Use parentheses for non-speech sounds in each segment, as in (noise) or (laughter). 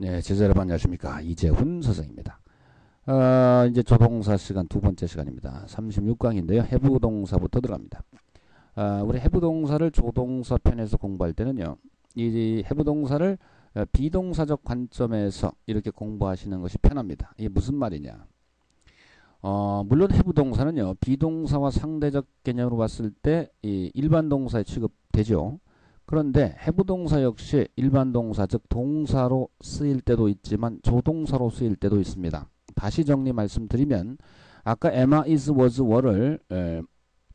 네, 제자 여러분 안녕하십니까. 이재훈 선생입니다. 어, 이제 조동사 시간 두 번째 시간입니다. 36강인데요. 해부동사부터 들어갑니다. 어, 우리 해부동사를 조동사 편에서 공부할 때는요. 이 해부동사를 어, 비동사적 관점에서 이렇게 공부하시는 것이 편합니다. 이게 무슨 말이냐? 어, 물론 해부동사는요. 비동사와 상대적 개념으로 봤을 때 이 일반 동사에 취급되죠. 그런데 해부동사 역시 일반 동사 즉 동사로 쓰일 때도 있지만 조동사로 쓰일 때도 있습니다. 다시 정리 말씀드리면 아까 에마 is was were를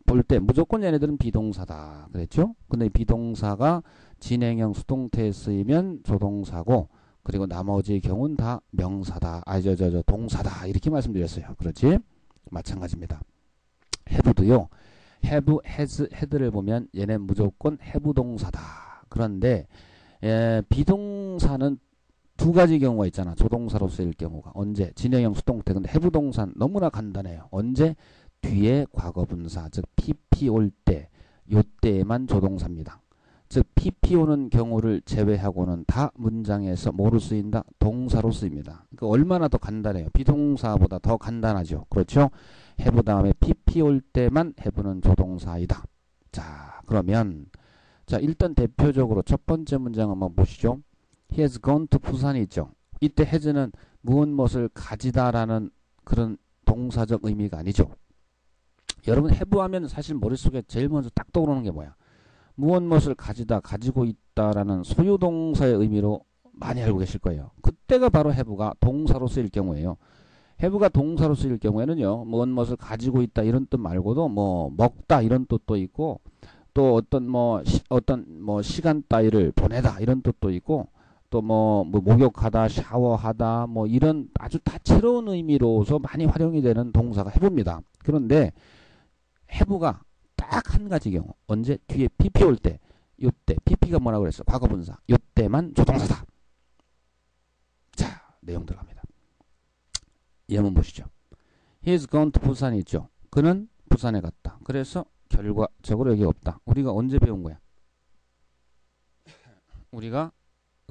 볼 때 무조건 얘네들은 비동사다 그랬죠? 근데 비동사가 진행형 수동태에 쓰이면 조동사고 그리고 나머지 경우는 다 명사다 아저 저저 동사다 이렇게 말씀드렸어요. 그렇지? 마찬가지입니다. 해부도요. Have, has, had를 보면 얘네 무조건 have 동사다. 그런데 에, 비동사는 두 가지 경우가 있잖아. 조동사로 쓰일 경우가. 언제? 진행형 수동태. 근데 have 동사는 너무나 간단해요. 언제? 뒤에 과거분사, 즉 pp 올 때, 요때에만 조동사입니다. 즉 pp 오는 경우를 제외하고는 다 문장에서 뭐로 쓰인다? 동사로 쓰입니다. 그러니까 얼마나 더 간단해요. 비동사보다 더 간단하죠. 그렇죠? Have 다음에 pp 올 때만 have는 조동사이다. 자, 그러면 자, 일단 대표적으로 첫 번째 문장 한번 보시죠. He has gone to 부산이 있죠. 이때 has는 무엇 무엇을 가지다라는 그런 동사적 의미가 아니죠. 여러분 have 하면 사실 머릿속에 제일 먼저 딱 떠오르는 게 뭐야? 무엇 무엇을 가지다, 가지고 있다라는 소유동사의 의미로 많이 알고 계실 거예요. 그때가 바로 have가 동사로 쓰일 경우예요. Have가 동사로 쓰일 경우에는요, 무엇 무엇을 가지고 있다 이런 뜻 말고도 뭐 먹다 이런 뜻도 있고 또 어떤 뭐 시, 어떤 뭐 시간 따위를 보내다 이런 뜻도 있고 또뭐 뭐 목욕하다, 샤워하다 뭐 이런 아주 다채로운 의미로서 많이 활용이 되는 동사가 해봅니다. 그런데 해부가 딱 한 가지 경우 언제 뒤에 pp 올 때 요때 pp가 뭐라고 그랬어? 과거분사 요때만 조동사다. 자 내용 들어갑니다. 예문 보시죠. He has gone to 부산이 있죠. 그는 부산에 갔다. 그래서 결과적으로 여기 없다. 우리가 언제 배운 거야? 우리가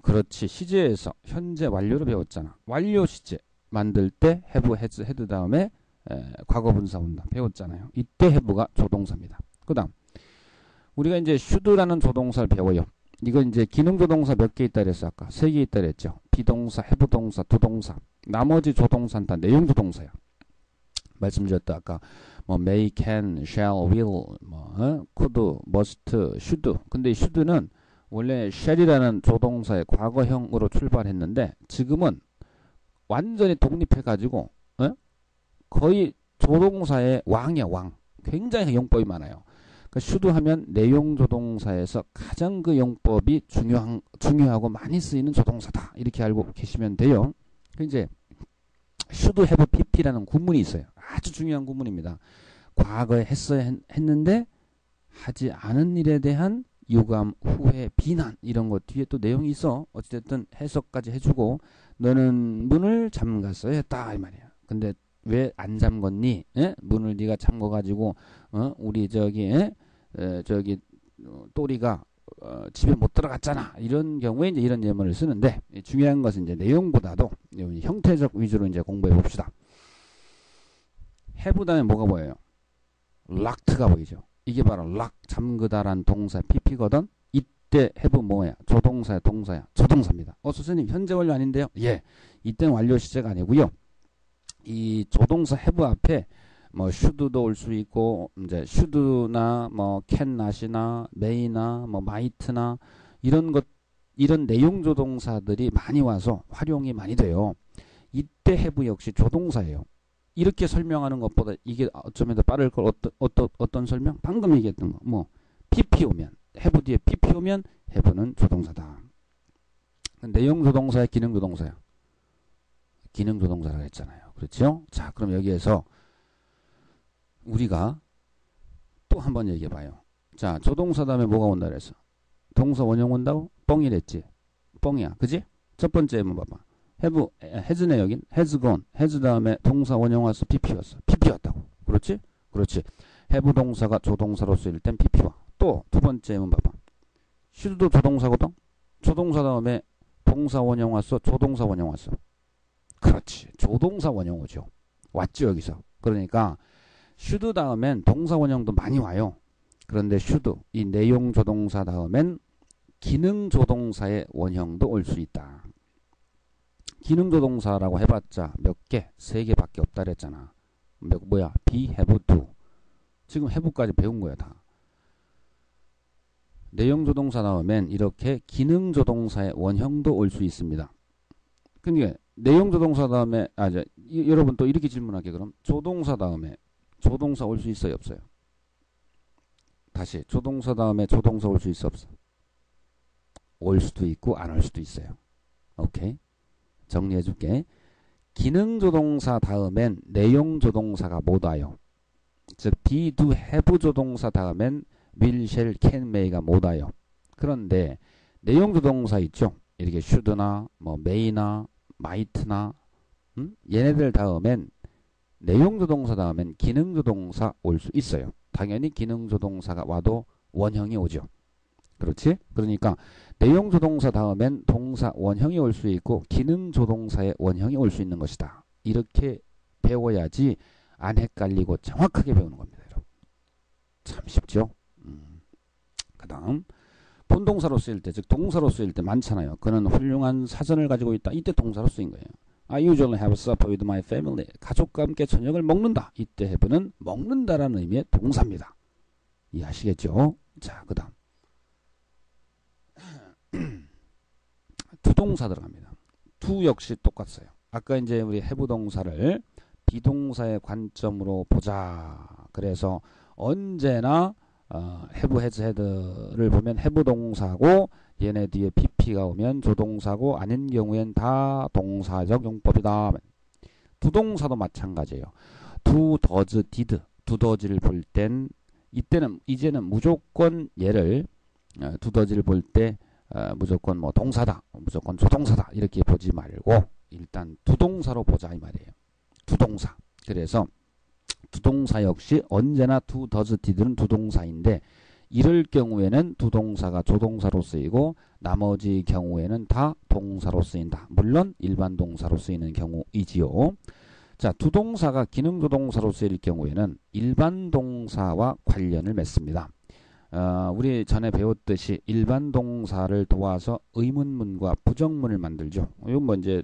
그렇지 시제에서 현재 완료를 배웠잖아. 완료 시제 만들 때 have, has, had 다음에 에, 과거 분사 온다. 배웠잖아요. 이때 have가 조동사입니다. 그 다음 우리가 이제 should라는 조동사를 배워요. 이거 이제 기능 조동사 몇 개 있다 그랬어 아까 세 개 있다 그랬죠. 비동사, have 동사, 두동사. 나머지 조동사는 다 내용 조동사야. 말씀드렸다 아까 뭐 may, can, shall, will, 뭐 어? could, must, should. 근데 이 should는 원래 shall이라는 조동사의 과거형으로 출발했는데 지금은 완전히 독립해 가지고 어? 거의 조동사의 왕이야 왕. 굉장히 용법이 많아요. 그러니까 should 하면 내용 조동사에서 가장 그 용법이 중요한 중요하고 많이 쓰이는 조동사다 이렇게 알고 계시면 돼요. 이제 should have pp라는 구문이 있어요. 아주 중요한 구문입니다. 과거에 했어야 했 는데 하지 않은 일에 대한 유감, 후회, 비난 이런 것 뒤에 또 내용이 있어. 어찌됐든 해석까지 해주고 너는 문을 잠갔어야 했다 이 말이야. 근데 왜 안 잠궜니? 에? 문을 네가 잠궈가지고 어? 우리 저기 에? 에, 저기 어, 또리가 어, 집에 못 들어갔잖아. 이런 경우에 이제 이런 예문을 쓰는데 중요한 것은 이제 내용보다도 형태적 위주로 이제 공부해 봅시다. have 다음에 뭐가 보여요? locked가 보이죠. 이게 바로 lock 잠그다란 동사 pp거든. 이때 have 뭐야? 조동사야, 동사야. 조동사입니다. 어, 선생님 현재 완료 아닌데요? 예. 이때는 완료 시제가 아니고요. 이 조동사 have 앞에 뭐 should도 올 수 있고 이제 should나 뭐 not이나 may나 뭐 might나 이런 것 이런 내용 조동사들이 많이 와서 활용이 많이 돼요. 이때 have 역시 조동사예요. 이렇게 설명하는 것보다 이게 어쩌면 더 빠를 걸 어떤 어떤 어떤 설명? 방금 얘기했던 거. 뭐 pp 오면 have 뒤에 pp 오면 have는 조동사다. 내용 조동사야, 기능 조동사야. 기능 조동사라고 했잖아요. 그렇죠? 자, 그럼 여기에서 우리가 또 한 번 얘기해 봐요. 자, 조동사 다음에 뭐가 온다 그랬어? 동사 원형 온다고? 뻥이랬지. 뻥이야. 그지? 첫 번째 한번 봐봐. have, has네 여긴. has gone. has 다음에 동사 원형 와서 pp 왔어. pp 왔다고. 그렇지? 그렇지. have 동사가 조동사로 쓰일 땐 pp 와. 또 두 번째 한번 봐봐. should도 조동사거든? 조동사 다음에 동사 원형 왔어? 조동사 원형 왔어? 그렇지. 조동사 원형 오죠. 왔죠, 여기서. 그러니까 should 다음엔 동사 원형도 많이 와요. 그런데 should, 이 내용 조동사 다음엔 기능 조동사의 원형도 올 수 있다. 기능 조동사라고 해봤자 몇 개? 세 개밖에 없다 그랬잖아. 몇, 뭐야? be, have, do. 지금 have까지 배운 거야, 다. 내용 조동사 나오면 이렇게 기능 조동사의 원형도 올 수 있습니다. 그러니까 내용 조동사 다음에 아 저, 여러분 또 이렇게 질문할게 그럼 조동사 다음에 조동사 올 수 있어요, 없어요? 다시 조동사 다음에 조동사 올 수 있어 없어? 올 수도 있고 안 올 수도 있어요. 오케이. 정리해 줄게. 기능 조동사 다음엔 내용 조동사가 못 와요. 즉 be, do, have 조동사 다음엔 will, shall, can, may가 못 와요. 그런데 내용 조동사 있죠. 이렇게 should나 뭐 may나 might나 음? 얘네들 다음엔 내용 조동사 다음엔 기능 조동사 올 수 있어요. 당연히 기능 조동사가 와도 원형이 오죠. 그렇지? 그러니까 내용 조동사 다음엔 동사 원형이 올 수 있고 기능 조동사의 원형이 올 수 있는 것이다. 이렇게 배워야지 안 헷갈리고 정확하게 배우는 겁니다. 여러분. 참 쉽죠? 음. 그 다음 본동사로 쓰일 때, 즉 동사로 쓰일 때 많잖아요. 그는 훌륭한 사전을 가지고 있다. 이때 동사로 쓰인 거예요. I usually have supper with my family. 가족과 함께 저녁을 먹는다. 이때 have는 먹는다라는 의미의 동사입니다. 이해하시겠죠? 자, 그 다음 (clears throat) 두동사 들어갑니다. 두 역시 똑같아요. 아까 이제 우리 해부 동사를 비동사의 관점으로 보자. 그래서 언제나 어, 해부 헤즈 헤드를 보면 해부 동사고 얘네 뒤에 pp가 오면 조동사고 아닌 경우엔 다 동사적 용법이다. 두 동사도 마찬가지예요. 두 더즈 디드 두 더지를 볼 땐 이때는 이제는 무조건 얘를 어, 두더지를 볼때 어, 무조건 뭐 동사다, 무조건 조동사다 이렇게 보지 말고 일단 두동사로 보자 이 말이에요. 두동사. 그래서 두동사 역시 언제나 두 더즈 디드는 두동사인데 이럴 경우에는 두 동사가 조동사로 쓰이고 나머지 경우에는 다 동사로 쓰인다. 물론 일반 동사로 쓰이는 경우이지요. 자, 두 동사가 기능 조 동사로 쓰일 경우에는 일반 동사와 관련을 맺습니다. 어, 우리 전에 배웠듯이 일반 동사를 도와서 의문문과 부정문을 만들죠. 이건 뭐 이제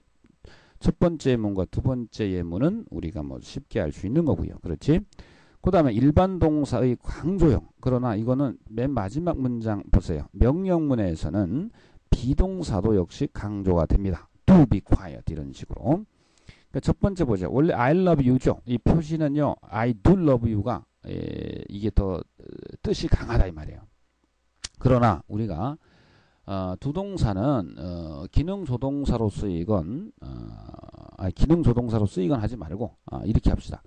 첫 번째 예문과 두 번째 예문은 우리가 뭐 쉽게 알 수 있는 거고요. 그렇지? 그 다음에 일반 동사의 강조형. 그러나 이거는 맨 마지막 문장 보세요. 명령문에서는 비동사도 역시 강조가 됩니다. do be quiet 이런 식으로. 그러니까 첫 번째 보죠. 원래 I love you죠. 이 표시는요. I do love you가 에, 이게 더 어, 뜻이 강하다 이 말이에요. 그러나 우리가 어, 두 동사는 어, 기능 조동사로 쓰이건 어, 아니, 기능 조동사로 쓰이건 하지 말고 아, 이렇게 합시다.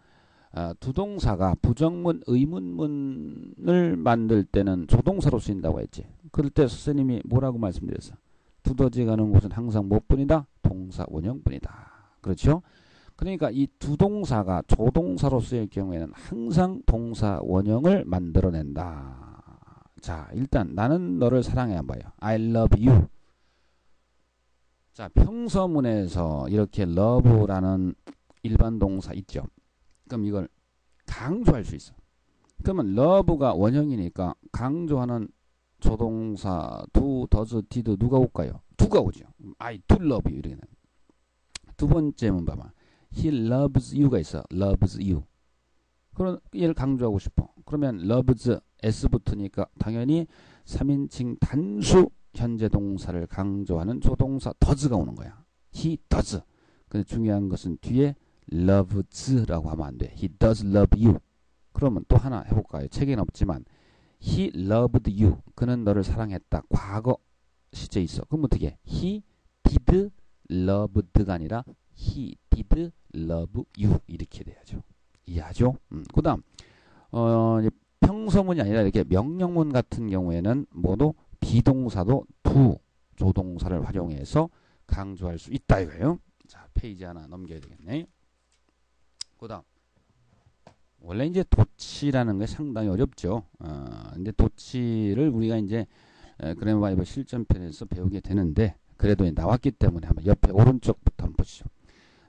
아, 두동사가 부정문, 의문문을 만들 때는 조동사로 쓰인다고 했지. 그럴 때 선생님이 뭐라고 말씀드렸어? 두더지 가는 곳은 항상 뭐뿐이다? 동사 원형뿐이다. 그렇죠? 그러니까 이 두 동사가 조동사로 쓰일 경우에는 항상 동사 원형을 만들어낸다. 자, 일단 나는 너를 사랑해 한번 봐요. I love you. 자, 평서문에서 이렇게 love라는 일반 동사 있죠. 그럼 이걸 강조할 수 있어. 그러면 love가 원형이니까 강조하는 조동사 do, does, 누가 올까요? 두가 오죠. I do love you 이렇게 두 번째 문 봐봐. He loves you가 있어. loves you. 그럼 얘를 강조하고 싶어. 그러면 loves s 붙으니까 당연히 3인칭 단수 현재 동사를 강조하는 조동사 does가 오는 거야. He does. 근데 중요한 것은 뒤에 loves라고 하면 안 돼. He does love you. 그러면 또 하나 해볼까요? 책에는 없지만 He loved you. 그는 너를 사랑했다. 과거 시제 있어. 그럼 어떻게? He did loved가 아니라 he did love you 이렇게 돼야죠. 이해하죠? 음, 그 다음 어, 평서문이 아니라 이렇게 명령문 같은 경우에는 모두 비동사도 두 조동사를 활용해서 강조할 수 있다 이거예요. 자 페이지 하나 넘겨야 되겠네. 그 다음 원래 이제 도치라는 게 상당히 어렵죠. 어, 근데 도치를 우리가 이제 그래머바이블 실전편에서 배우게 되는데 그래도 나왔기 때문에 한번 옆에 오른쪽부터 한번 보시죠.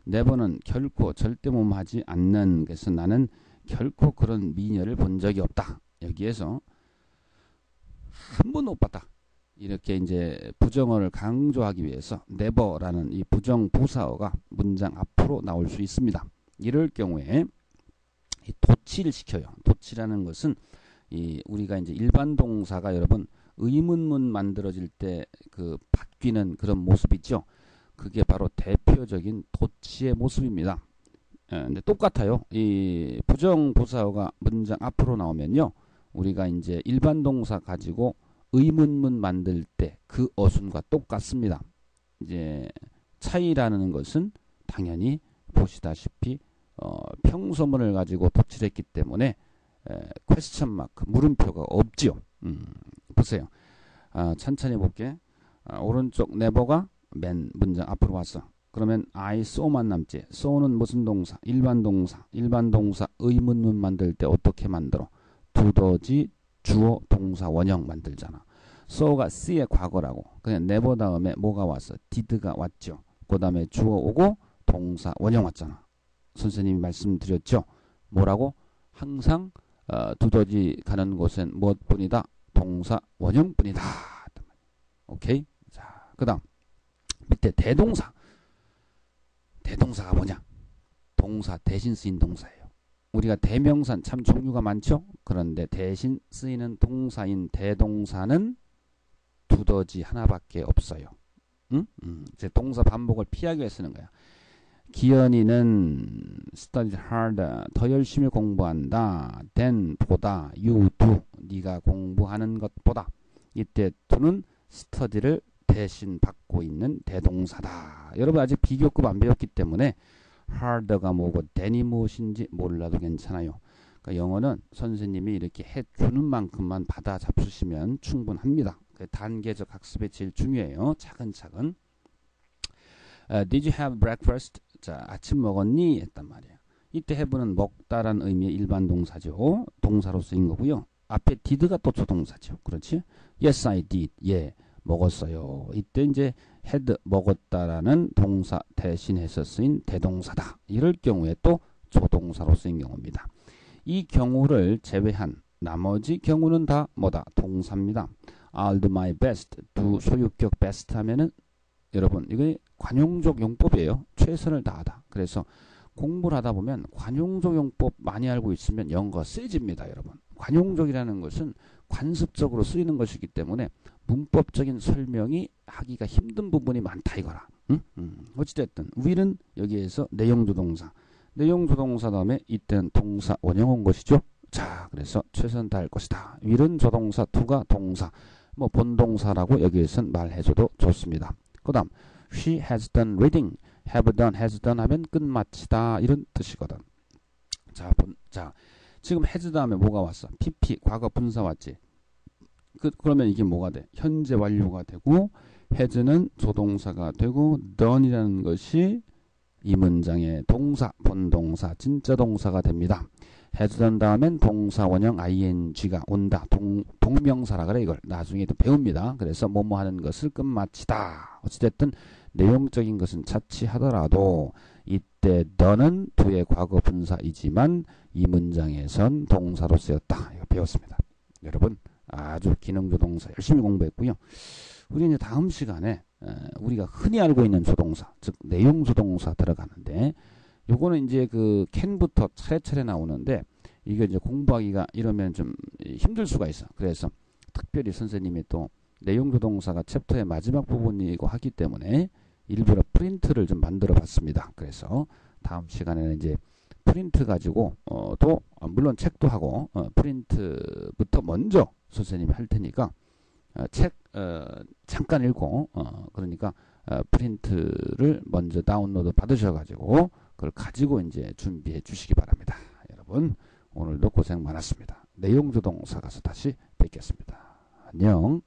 네버는 결코 절대 몸하지 않는 그래서 나는 결코 그런 미녀를 본 적이 없다. 여기에서 한 번도 못 봤다. 이렇게 이제 부정어를 강조하기 위해서 never라는 이 부정 부사어가 문장 앞으로 나올 수 있습니다. 이럴 경우에 이 도치를 시켜요. 도치라는 것은 이 우리가 이제 일반 동사가 여러분 의문문 만들어질 때 그 바뀌는 그런 모습 있죠. 그게 바로 대표적인 도치의 모습입니다. 예, 근데 똑같아요. 이 부정 부사어가 문장 앞으로 나오면요. 우리가 이제 일반 동사 가지고 의문문 만들 때 그 어순과 똑같습니다. 이제 차이라는 것은 당연히 보시다시피 어, 평소문을 가지고 도출했기 때문에 에, 퀘스천 마크 물음표가 없지요. 음, 보세요. 아, 천천히 볼게. 아, 오른쪽 네버가 맨 문장 앞으로 왔어. 그러면 I saw만 남지. saw는 무슨 동사? 일반 동사. 일반 동사 의문문 만들 때 어떻게 만들어? 두더지 주어 동사 원형 만들잖아. saw가 s의 과거라고. 그냥 never 다음에 뭐가 왔어? did가 왔죠. 그 다음에 주어 오고 동사 원형 왔잖아. 선생님이 말씀드렸죠. 뭐라고? 항상 어, 두더지 가는 곳엔 무엇뿐이다? 동사 원형뿐이다. 오케이? 자, 그 다음 밑에 대동사. 대동사가 뭐냐? 동사 대신 쓰인 동사예요. 우리가 대명사는 참 종류가 많죠? 그런데 대신 쓰이는 동사인 대동사는 두더지 하나밖에 없어요. 응? 음, 이제 동사 반복을 피하기 위해 쓰는 거야. 기현이는 study harder 더 열심히 공부한다 than 보다 you do 네가 공부하는 것보다. 이때 to는 study를 대신 받고 있는 대동사다. 여러분 아직 비교급 안 배웠기 때문에 harder가 뭐고 than이 무엇인지 몰라도 괜찮아요. 그러니까 영어는 선생님이 이렇게 해주는 만큼만 받아 잡수시면 충분합니다. 그 단계적 학습이 제일 중요해요. 차근차근 Uh, did you have breakfast? 자, 아침 먹었니? 했단 말이야. 이때 have는 먹다란 의미의 일반 동사죠. 동사로 쓰인 거고요. 앞에 did가 또 조동사죠. 그렇지? Yes, I did. 예, 먹었어요. 이때 이제 had 먹었다라는 동사 대신해서 쓰인 대동사다. 이럴 경우에 또 조동사로 쓰인 경우입니다. 이 경우를 제외한 나머지 경우는 다 뭐다? 동사입니다. I'll do my best. do 소유격 best 하면은 여러분 이게 관용적 용법이에요. 최선을 다하다. 그래서 공부를 하다 보면 관용적 용법 많이 알고 있으면 영어가 세집니다. 여러분. 관용적이라는 것은 관습적으로 쓰이는 것이기 때문에 문법적인 설명이 하기가 힘든 부분이 많다 이거라. 응? 응. 어찌됐든 will은 여기에서 내용조동사. 내용조동사 다음에 이때는 동사 원형 온 것이죠. 자 그래서 최선 다할 것이다. will은 조동사, to가 동사. 뭐 본동사라고 여기에선 말해줘도 좋습니다. 그 다음 She has done reading. have done, has done 하면 끝마치다 이런 뜻이거든. 자, 본, 자 지금 has 다음에 뭐가 왔어? pp 과거 분사 왔지. 그, 그러면 이게 뭐가 돼? 현재 완료가 되고 has는 조동사가 되고 done이라는 것이 이 문장의 동사, 본동사, 진짜 동사가 됩니다. Done 다음엔 동사 원형 ing가 온다. 동, 동명사라 그래 이걸. 나중에 도 배웁니다. 그래서 뭐뭐 하는 것을 끝마치다. 어찌됐든 내용적인 것은 차치하더라도 이때 너는 두의 과거 분사이지만 이 문장에선 동사로 쓰였다. 이거 배웠습니다. 여러분 아주 기능조 동사 열심히 공부했고요. 우리 이제 다음 시간에 우리가 흔히 알고 있는 조동사, 즉 내용 조동사 들어가는데 요거는 이제 그 캔부터 차례차례 나오는데 이게 이제 공부하기가 이러면 좀 힘들 수가 있어. 그래서 특별히 선생님이 또 내용 조동사가 챕터의 마지막 부분이고 하기 때문에 일부러 프린트를 좀 만들어 봤습니다. 그래서 다음 시간에는 이제 프린트 가지고 어, 또 어, 물론 책도 하고 어, 프린트부터 먼저 선생님이 할 테니까 어, 책 어, 잠깐 읽고 어, 그러니까 어, 프린트를 먼저 다운로드 받으셔 가지고 그걸 가지고 이제 준비해 주시기 바랍니다. 여러분 오늘도 고생 많았습니다. 내용조동 사 가서 다시 뵙겠습니다. 안녕.